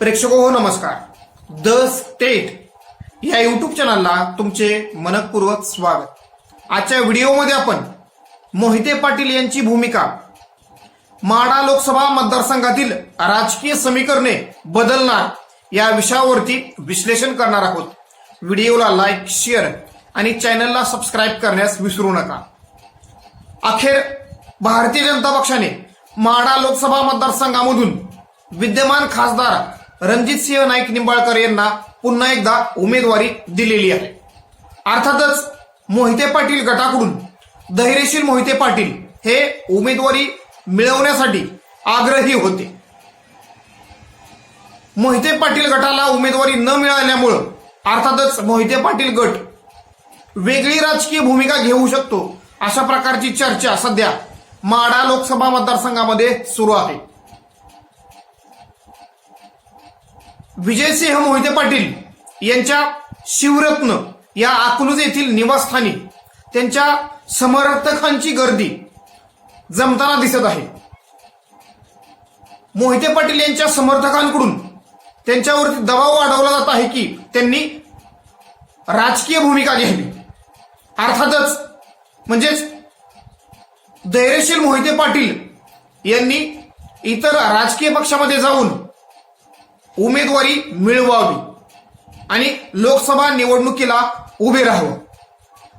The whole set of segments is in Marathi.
प्रेक्षक हो नमस्कार. द स्टेट या युट्यूब चॅनलला तुमचे मनपूर्वक स्वागत. आजच्या व्हिडिओमध्ये आपण मोहिते पाटील यांची भूमिका माडा लोकसभा मतदारसंघातील राजकीय समीकरणे बदलणार या विषयावरती विश्लेषण करणार आहोत. व्हिडिओला लाईक शेअर आणि चॅनलला सबस्क्राईब करण्यास विसरू नका. अखेर भारतीय जनता पक्षाने माडा लोकसभा मतदारसंघामधून विद्यमान खासदार रणजितसिंह नाईक निंबाळकर यांना पुन्हा एकदा उमेदवारी दिलेली आहे. अर्थातच मोहिते पाटील गटाकडून धैर्यशील मोहिते पाटील हे उमेदवारी मिळवण्यासाठी आग्रही होते. मोहिते पाटील गटाला उमेदवारी न मिळाल्यामुळं अर्थातच मोहिते पाटील गट वेगळी राजकीय भूमिका घेऊ शकतो अशा प्रकारची चर्चा सध्या माडा लोकसभा मतदारसंघामध्ये सुरू आहे. विजयसिंह मोहिते पाटील यांच्या शिवरत्न या अकलूज येथील निवासस्थानी त्यांच्या समर्थकांची गर्दी जमताना दिसत आहे. मोहिते पाटील यांच्या समर्थकांकडून त्यांच्यावरती दबाव वाढवला जात आहे की त्यांनी राजकीय भूमिका घ्यावी. अर्थातच म्हणजेच धैर्यशील मोहिते पाटील यांनी इतर राजकीय पक्षामध्ये जाऊन उमेदवारी मिळवावी आणि लोकसभा निवडणुकीला उभे राहावं.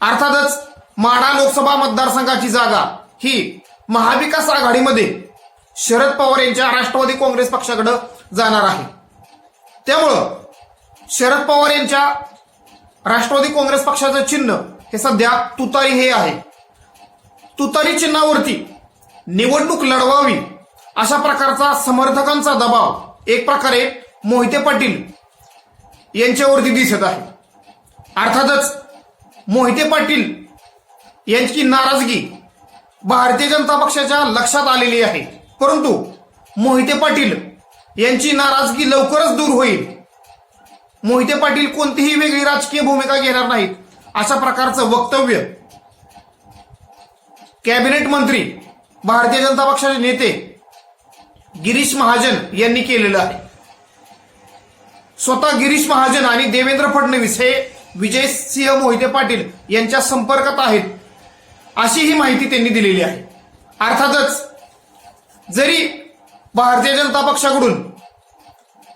अर्थातच माढा लोकसभा मतदारसंघाची जागा ही महाविकास आघाडीमध्ये शरद पवार यांच्या राष्ट्रवादी काँग्रेस पक्षाकडे जाणार आहे. त्यामुळं शरद पवार यांच्या राष्ट्रवादी काँग्रेस पक्षाचं चिन्ह हे सध्या तुतारी हे आहे. तुतारी चिन्हावरती निवडणूक लढवावी अशा प्रकारचा समर्थकांचा दबाव एक प्रकारे मोहिते पाटील यांच्यावरती दिसत आहे. अर्थातच मोहिते पाटील यांची नाराजगी भारतीय जनता पक्षाच्या लक्षात आलेली आहे. परंतु मोहिते पाटील यांची नाराजगी लवकरच दूर होईल. मोहिते पाटील कोणतीही वेगळी राजकीय भूमिका घेणार नाहीत अशा प्रकारचं वक्तव्य कॅबिनेट मंत्री भारतीय जनता पक्षाचे नेते गिरीश महाजन यांनी केलेलं आहे. स्वतः गिरीश महाजन आणि देवेंद्र फडणवीस हे विजयसिंह मोहिते पाटील यांच्या संपर्कात आहेत अशी ही माहिती त्यांनी दिलेली आहे. अर्थातच जरी भारतीय जनता पक्षाकडून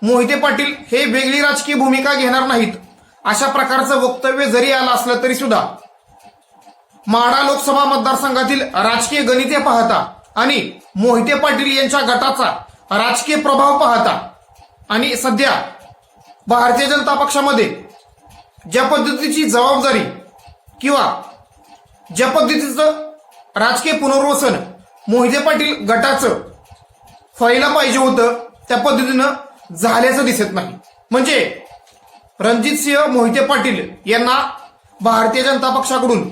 मोहिते पाटील हे वेगळी राजकीय भूमिका घेणार नाहीत अशा प्रकारचं वक्तव्य जरी आलं असलं तरी सुद्धा माडा लोकसभा मतदारसंघातील राजकीय गणिते पाहता आणि मोहिते पाटील यांच्या गटाचा राजकीय प्रभाव पाहता आणि सध्या भारतीय जनता पक्षामध्ये ज्या पद्धतीची जबाबदारी किंवा ज्या पद्धतीचं राजकीय पुनर्वसन मोहिते पाटील गटाचं व्हायला पाहिजे होतं त्या पद्धतीनं झाल्याचं दिसत नाही. म्हणजे रणजित सिंह मोहिते पाटील यांना भारतीय जनता पक्षाकडून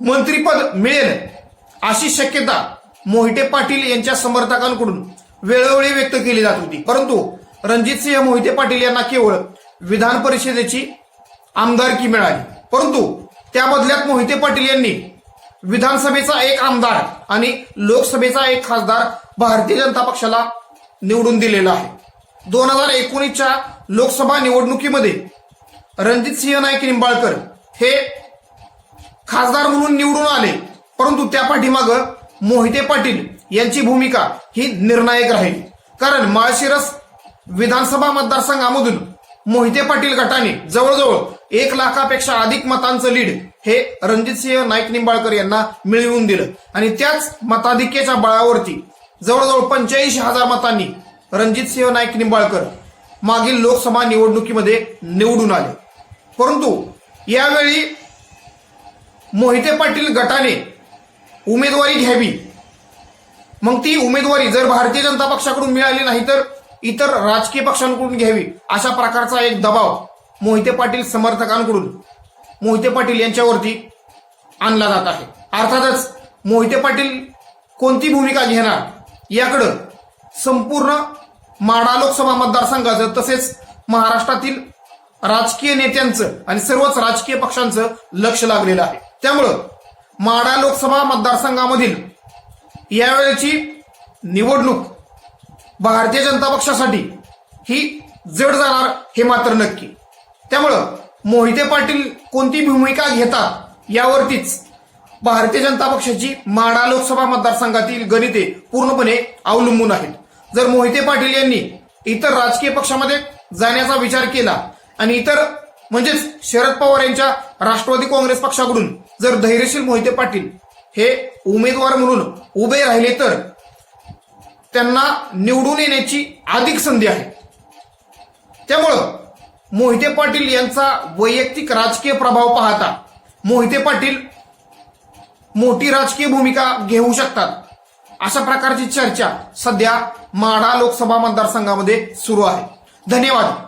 मंत्रीपद मिळेल. अशी शक्यता मोहिते पाटील यांच्या समर्थकांकडून वेळोवेळी व्यक्त केली जात होती. परंतु रणजितसिंह मोहिते पाटील यांना केवळ विधान परिषदेची आमदारकी मिळाली. परंतु त्या बदल्यात मोहिते पाटील यांनी विधानसभेचा एक आमदार आणि लोकसभेचा एक खासदार भारतीय जनता पक्षाला निवडून दिलेला आहे. दोन हजार एकोणीसच्या लोकसभा निवडणुकीमध्ये रणजितसिंह नाईक निंबाळकर हे खासदार म्हणून निवडून आले. परंतु त्या पाठीमागं मोहिते पाटील यांची भूमिका ही निर्णायक राहील कारण माळशिरस विधानसभा मतदारसंघामधून मोहिते पाटील गटाने जवळजवळ एक लाखापेक्षा अधिक मतांचं लीड हे रणजितसिंह नाईक निंबाळकर यांना मिळवून दिलं. आणि त्याच मताधिक्याच्या बळावरती जवळजवळ पंच्याऐंशी हजार मतांनी रणजितसिंह नाईक निंबाळकर मागील लोकसभा निवडणुकीमध्ये निवडून आले. परंतु यावेळी मोहिते पाटील गटाने उमेदवारी घ्यावी. मग ती उमेदवारी जर भारतीय जनता पक्षाकडून मिळाली नाही तर इतर राजकीय पक्षांकडून घ्यावी. अशा प्रकारचा एक दबाव मोहिते पाटील समर्थकांकडून मोहिते पाटील यांच्यावरती आणला जात आहे. अर्थातच मोहिते पाटील कोणती भूमिका घेणार याकडं संपूर्ण माडा लोकसभा मतदारसंघाचं तसेच महाराष्ट्रातील राजकीय नेत्यांचं आणि सर्वच राजकीय पक्षांचं लक्ष लागलेलं आहे. त्यामुळं माडा लोकसभा मतदारसंघामधील यावेळेची निवडणूक भारतीय जनता पक्षासाठी ही जड जाणार हे मात्र नक्की. त्यामुळं मोहिते पाटील कोणती भूमिका घेतात यावरतीच भारतीय जनता पक्षाची माडा लोकसभा मतदारसंघातील गणिते पूर्णपणे अवलंबून आहेत. जर मोहिते पाटील यांनी इतर राजकीय पक्षामध्ये जाण्याचा विचार केला आणि इतर म्हणजेच शरद पवार यांच्या राष्ट्रवादी काँग्रेस पक्षाकडून जर धैर्यशील मोहिते पाटील हे उमेदवार म्हणून उभे राहिले तर त्यांना निवडून येण्याची अधिक संधी आहे. त्यामुळं मोहिते पाटील यांचा वैयक्तिक राजकीय प्रभाव पाहता मोहिते पाटील मोठी राजकीय भूमिका घेऊ शकतात. अशा प्रकारची चर्चा सध्या माढा लोकसभा मतदारसंघामध्ये सुरू आहे. धन्यवाद.